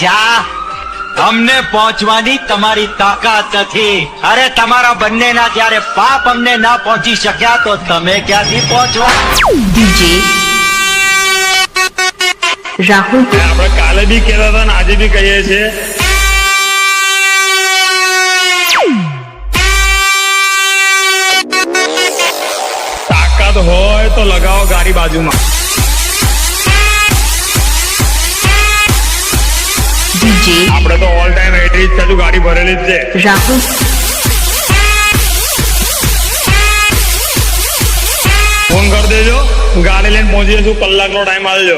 જા. અમને પહોંચવાની તમારી તાકાત નથી. અરે તમારા બંનેના જ્યારે પાપ અમને ના પહોંચી શક્યા તો તમે ક્યાંથી પહોંચવા? ડીજે. રાહુલ. આપણે કાલે બી કહેતા હતા ને આજે બી કહીએ છીએ. તાકાત હોય તો લગાવો ગાડી બાજુમાં. ડીજે આપણે તો ઓલ ટાઈમ એટરી છે ગાડી ભરેલી જ છે. રાહુલ. ફોન કરી દેજો. ગાડી લઈને પહોંચી જશું કલાકનો ટાઈમ આવજો